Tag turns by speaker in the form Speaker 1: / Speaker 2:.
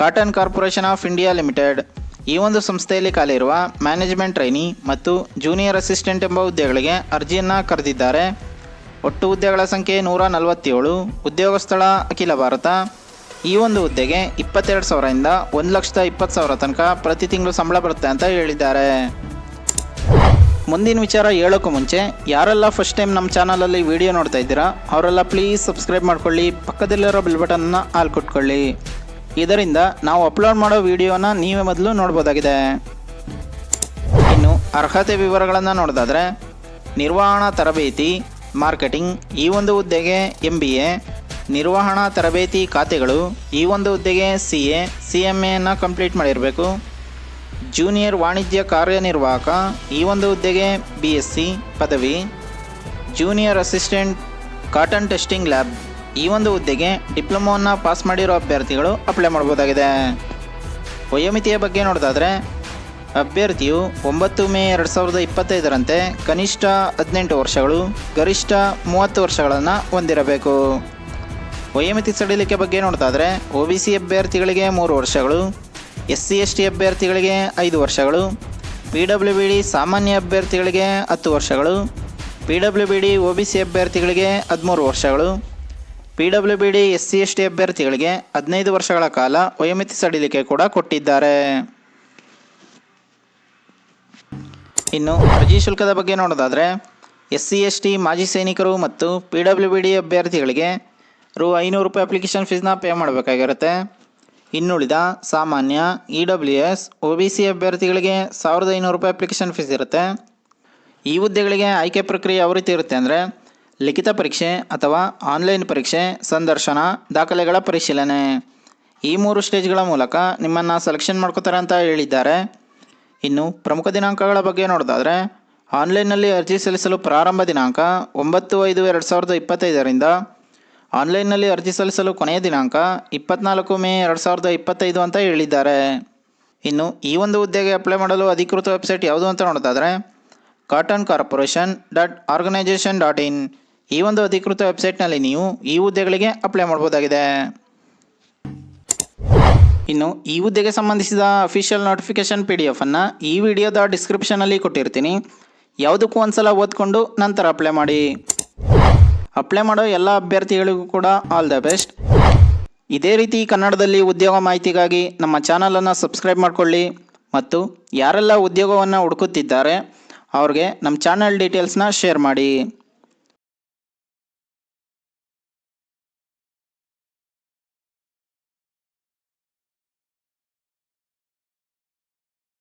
Speaker 1: Cotton corporation of India limited. ಈ ಒಂದು ಸಂಸ್ಥೆಯಲ್ಲಿ ಖಾಲಿರುವ ಮ್ಯಾನೇಜ್ಮೆಂಟ್ ಟ್ರೈನಿ ಮತ್ತು ಜೂನಿಯರ್ ಅಸಿಸ್ಟೆಂಟ್ ಎಂಬ ಹುದ್ದೆಗಳಿಗೆ ಅರ್ಜಿಯನ್ನು ಕರೆದಿದ್ದಾರೆ. ಒಟ್ಟು ಹುದ್ದೆಗಳ ಸಂಖ್ಯೆ ನೂರ ನಲವತ್ತೇಳು ಉದ್ಯೋಗ ಸ್ಥಳ ಅಖಿಲ ಭಾರತ. ಈ ಒಂದು ಹುದ್ದೆಗೆ ಇಪ್ಪತ್ತೆರಡು ಸಾವಿರದಿಂದ ಒಂದು ಲಕ್ಷದ ಇಪ್ಪತ್ತು ಸಾವಿರ ತನಕ ಪ್ರತಿ ತಿಂಗಳು ಸಂಬಳ ಬರುತ್ತೆ ಅಂತ ಹೇಳಿದ್ದಾರೆ. ಮುಂದಿನ ವಿಚಾರ ಹೇಳೋಕ್ಕೂ ಮುಂಚೆ, ಯಾರೆಲ್ಲ ಫಸ್ಟ್ ಟೈಮ್ ನಮ್ಮ ಚಾನಲಲ್ಲಿ ವಿಡಿಯೋ ನೋಡ್ತಾ ಇದ್ದೀರಾ, ಅವರೆಲ್ಲ ಪ್ಲೀಸ್ ಸಬ್ಸ್ಕ್ರೈಬ್ ಮಾಡ್ಕೊಳ್ಳಿ, ಪಕ್ಕದಲ್ಲಿರೋ ಬಿಲ್ ಬಟನ್ನ ಆಲ್ ಕೊಟ್ಕೊಳ್ಳಿ. ಇದರಿಂದ ನಾವು ಅಪ್ಲೋಡ್ ಮಾಡೋ ವಿಡಿಯೋನ ನೀವೇ ಮೊದಲು ನೋಡ್ಬೋದಾಗಿದೆ. ಇನ್ನು ಅರ್ಹತೆ ವಿವರಗಳನ್ನು ನೋಡೋದಾದರೆ, ನಿರ್ವಹಣಾ ತರಬೇತಿ, ಮಾರ್ಕೆಟಿಂಗ್, ಈ ಒಂದು ಹುದ್ದೆಗೆ ಎಂ ಬಿ ಎ ನಿರ್ವಹಣಾ ತರಬೇತಿ ಖಾತೆಗಳು, ಈ ಒಂದು ಹುದ್ದೆಗೆ ಸಿ ಎ ಸಿ ಎಂ ಎನ್ನು ಕಂಪ್ಲೀಟ್ ಮಾಡಿರಬೇಕು. ಜೂನಿಯರ್ ವಾಣಿಜ್ಯ ಕಾರ್ಯನಿರ್ವಾಹಕ, ಈ ಒಂದು ಹುದ್ದೆಗೆ ಬಿ ಎಸ್ ಸಿ ಪದವಿ. Junior assistant cotton testing lab ಈ ಒಂದು ಹುದ್ದೆಗೆ ಡಿಪ್ಲೊಮೋವನ್ನು ಪಾಸ್ ಮಾಡಿರೋ ಅಭ್ಯರ್ಥಿಗಳು ಅಪ್ಲೈ ಮಾಡ್ಬೋದಾಗಿದೆ. ವಯೋಮಿತಿಯ ಬಗ್ಗೆ ನೋಡೋದಾದರೆ, ಅಭ್ಯರ್ಥಿಯು ಒಂಬತ್ತು ಮೇ ಎರಡು ಸಾವಿರದ ಇಪ್ಪತ್ತೈದರಂತೆ ಕನಿಷ್ಠ ಹದಿನೆಂಟು ವರ್ಷಗಳು, ಗರಿಷ್ಠ ಮೂವತ್ತು ವರ್ಷಗಳನ್ನು ಹೊಂದಿರಬೇಕು. ವಯೋಮಿತಿ ಸಡಿಲಿಕೆ ಬಗ್ಗೆ ನೋಡೋದಾದರೆ, ಒ ಬಿ ಸಿ ಅಭ್ಯರ್ಥಿಗಳಿಗೆ ಮೂರು ವರ್ಷಗಳು, ಎಸ್ ಸಿ, ಎಸ್ ಟಿ ಅಭ್ಯರ್ಥಿಗಳಿಗೆ ಐದು ವರ್ಷಗಳು, ಪಿ ಡಬ್ಲ್ಯೂ ಬಿ ಡಿ ಸಾಮಾನ್ಯ ಅಭ್ಯರ್ಥಿಗಳಿಗೆ ಹತ್ತು ವರ್ಷಗಳು, P W B D, O B C ಅಭ್ಯರ್ಥಿಗಳಿಗೆ ಹದಿಮೂರು ವರ್ಷಗಳು P W B D S C S T ಅಭ್ಯರ್ಥಿಗಳಿಗೆ ಹದಿನೈದು ವರ್ಷಗಳ ಕಾಲ ವಯೋಮಿತಿ ಸಡಿಲಿಕೆ ಕೂಡ ಕೊಟ್ಟಿದ್ದಾರೆ. ಇನ್ನು ಅರ್ಜಿ ಶುಲ್ಕದ ಬಗ್ಗೆ ನೋಡೋದಾದರೆ ಎಸ್ ಸಿ ಎಸ್ ಟಿ ಮಾಜಿ ಸೈನಿಕರು ಮತ್ತು ಪಿ ಡಬ್ಲ್ಯೂ ಬಿ ಡಿ ಅಭ್ಯರ್ಥಿಗಳಿಗೆ ರು ಐನೂರು ರೂಪಾಯಿ ಅಪ್ಲಿಕೇಶನ್ ಫೀಸ್ನ ಪೇ ಮಾಡಬೇಕಾಗಿರುತ್ತೆ. ಇನ್ನುಳಿದ ಸಾಮಾನ್ಯ E W S O B C ಅಭ್ಯರ್ಥಿಗಳಿಗೆ ಸಾವಿರದ ಐನೂರು ರೂಪಾಯಿ ಅಪ್ಲಿಕೇಶನ್ ಫೀಸ್ ಇರುತ್ತೆ. ಈ ಹುದ್ದೆಗಳಿಗೆ ಆಯ್ಕೆ ಪ್ರಕ್ರಿಯೆ ಯಾವ ರೀತಿ ಇರುತ್ತೆ ಅಂದರೆ ಲಿಖಿತ ಪರೀಕ್ಷೆ ಅಥವಾ ಆನ್ಲೈನ್ ಪರೀಕ್ಷೆ, ಸಂದರ್ಶನ, ದಾಖಲೆಗಳ ಪರಿಶೀಲನೆ. ಈ ಮೂರು ಸ್ಟೇಜ್ಗಳ ಮೂಲಕ ನಿಮ್ಮನ್ನು ಸೆಲೆಕ್ಷನ್ ಮಾಡ್ಕೋತಾರೆ ಅಂತ ಹೇಳಿದ್ದಾರೆ. ಇನ್ನು ಪ್ರಮುಖ ದಿನಾಂಕಗಳ ಬಗ್ಗೆ ನೋಡೋದಾದರೆ, ಆನ್ಲೈನ್ನಲ್ಲಿ ಅರ್ಜಿ ಸಲ್ಲಿಸಲು ಪ್ರಾರಂಭ ದಿನಾಂಕ ಒಂಬತ್ತು ಐದು ಎರಡು ಸಾವಿರದ ಇಪ್ಪತ್ತೈದರಿಂದ, ಆನ್ಲೈನ್ನಲ್ಲಿ ಅರ್ಜಿ ಸಲ್ಲಿಸಲು ಕೊನೆಯ ದಿನಾಂಕ ಇಪ್ಪತ್ನಾಲ್ಕು ಮೇ ಎರಡು ಸಾವಿರದ ಇಪ್ಪತ್ತೈದು ಅಂತ ಹೇಳಿದ್ದಾರೆ. ಇನ್ನು ಈ ಒಂದು ಹುದ್ದೆಗೆ ಅಪ್ಲೈ ಮಾಡಲು ಅಧಿಕೃತ ವೆಬ್ಸೈಟ್ ಯಾವುದು ಅಂತ ನೋಡೋದಾದರೆ cotton corporation dot organisation dot in ಈ ಒಂದು ಅಧಿಕೃತ ವೆಬ್ಸೈಟ್ನಲ್ಲಿ ನೀವು ಈ ಹುದ್ದೆಗಳಿಗೆ ಅಪ್ಲೈ ಮಾಡ್ಬೋದಾಗಿದೆ. ಇನ್ನು ಈ ಹುದ್ದೆಗೆ ಸಂಬಂಧಿಸಿದ ಅಫಿಷಿಯಲ್ ನೋಟಿಫಿಕೇಶನ್ ಪಿ ಡಿ ಎಫನ್ನು ಈ ವಿಡಿಯೋದ ಡಿಸ್ಕ್ರಿಪ್ಷನಲ್ಲಿ ಕೊಟ್ಟಿರ್ತೀನಿ. ಯಾವುದಕ್ಕೂ ಒಂದ್ಸಲ ಓದ್ಕೊಂಡು ನಂತರ ಅಪ್ಲೈ ಮಾಡಿ. ಅಪ್ಲೈ ಮಾಡೋ ಎಲ್ಲ ಅಭ್ಯರ್ಥಿಗಳಿಗೂ ಕೂಡ ಆಲ್ ದ ಬೆಸ್ಟ್. ಇದೇ ರೀತಿ ಕನ್ನಡದಲ್ಲಿ ಉದ್ಯೋಗ ಮಾಹಿತಿಗಾಗಿ ನಮ್ಮ ಚಾನಲನ್ನು ಸಬ್ಸ್ಕ್ರೈಬ್ ಮಾಡಿಕೊಳ್ಳಿ. ಮತ್ತು ಯಾರೆಲ್ಲ ಉದ್ಯೋಗವನ್ನು ಹುಡುಕುತ್ತಿದ್ದಾರೆ, ಅವ್ರಿಗೆ ನಮ್ಮ ಚಾನಲ್ ಡೀಟೇಲ್ಸ್ನ ಶೇರ್ ಮಾಡಿ.